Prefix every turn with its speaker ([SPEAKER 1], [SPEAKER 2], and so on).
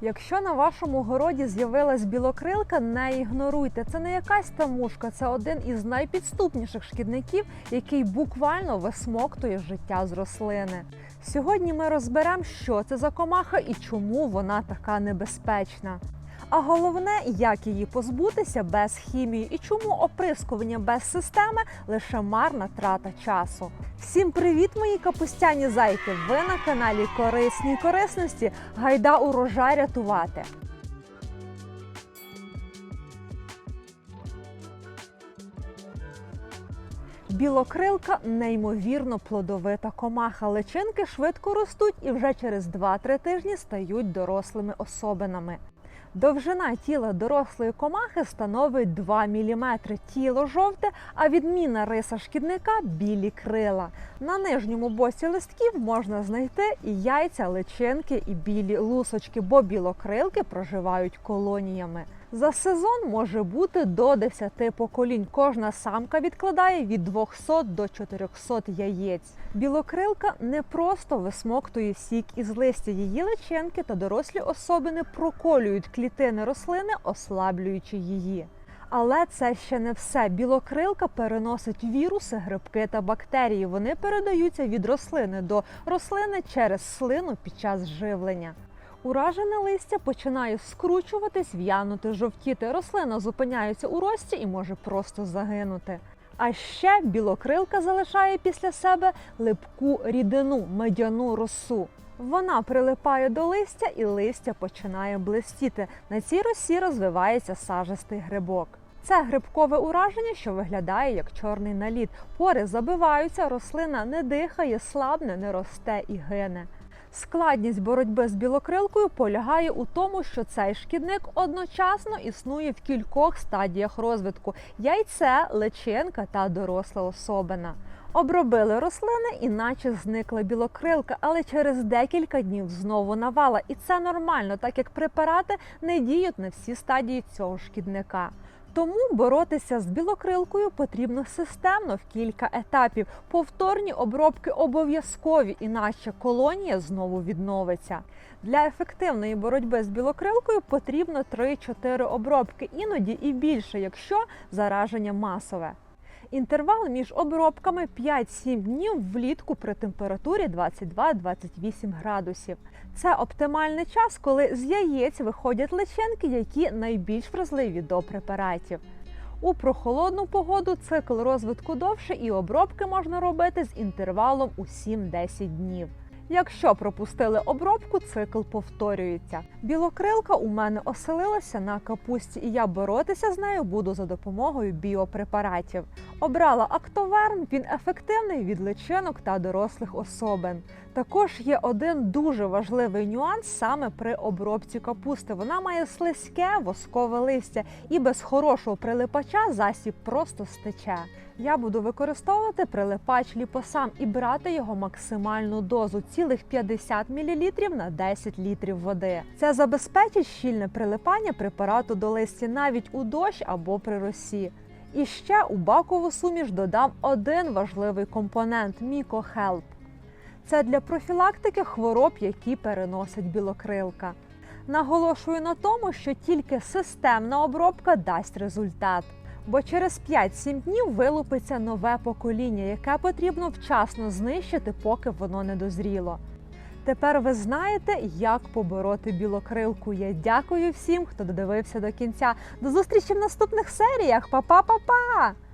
[SPEAKER 1] Якщо на вашому городі з'явилась білокрилка, не ігноруйте. Це не якась там мушка, це один із найпідступніших шкідників, який буквально висмоктує життя з рослини. Сьогодні ми розберемо, що це за комаха і чому вона така небезпечна. А головне, як її позбутися без хімії і чому оприскування без системи лише марна трата часу. Всім привіт, мої капустяні зайки! Ви на каналі Корисні корисності. Гайда урожай рятувати. Білокрилка неймовірно плодовита комаха. Личинки швидко ростуть і вже через 2-3 тижні стають дорослими особинами. Довжина тіла дорослої комахи становить 2 мм. Тіло жовте, а відмінна риса шкідника білі крила. На нижньому боці листків можна знайти і яйця, личинки, і білі лусочки, бо білокрилки проживають колоніями. За сезон може бути до 10 поколінь. Кожна самка відкладає від 200 до 400 яєць. Білокрилка не просто висмоктує сік із листя. Її личинки та дорослі особини проколюють клітини рослини, ослаблюючи її. Але це ще не все. Білокрилка переносить віруси, грибки та бактерії. Вони передаються від рослини до рослини через слину під час живлення. Уражене листя починає скручуватись, в'янути, жовтіти. Рослина зупиняється у рості і може просто загинути. А ще білокрилка залишає після себе липку рідину, медяну росу. Вона прилипає до листя і листя починає блистіти. На цій росі розвивається сажистий грибок. Це грибкове ураження, що виглядає як чорний наліт. Пори забиваються, рослина не дихає, слабне, не росте і гине. Складність боротьби з білокрилкою полягає у тому, що цей шкідник одночасно існує в кількох стадіях розвитку: яйце, личинка та доросла особина. Обробили рослини, іначе зникла білокрилка, але через декілька днів знову навала. І це нормально, так як препарати не діють на всі стадії цього шкідника. Тому боротися з білокрилкою потрібно системно в кілька етапів. Повторні обробки обов'язкові, іначе колонія знову відновиться. Для ефективної боротьби з білокрилкою потрібно 3-4 обробки, іноді і більше, якщо зараження масове. Інтервал між обробками 5-7 днів влітку при температурі 22-28 градусів. Це оптимальний час, коли з яєць виходять личинки, які найбільш вразливі до препаратів. У прохолодну погоду цикл розвитку довше і обробки можна робити з інтервалом у 7-10 днів. Якщо пропустили обробку, цикл повторюється. Білокрилка у мене оселилася на капусті, і я боротися з нею буду за допомогою біопрепаратів. Обрала актоверм, він ефективний від личинок та дорослих особин. Також є один дуже важливий нюанс саме при обробці капусти. Вона має слизьке воскове листя, і без хорошого прилипача засіб просто стече. Я буду використовувати прилипач ліпосам і брати його максимальну дозу цілих 50 мл на 10 літрів води. Це забезпечить щільне прилипання препарату до листя навіть у дощ або при росі. І ще у бакову суміш додам один важливий компонент мікохелп. Це для профілактики хвороб, які переносить білокрилка. Наголошую на тому, що тільки системна обробка дасть результат. Бо через 5-7 днів вилупиться нове покоління, яке потрібно вчасно знищити, поки воно не дозріло. Тепер ви знаєте, як побороти білокрилку. Я дякую всім, хто додивився до кінця. До зустрічі в наступних серіях. Па-па-па-па!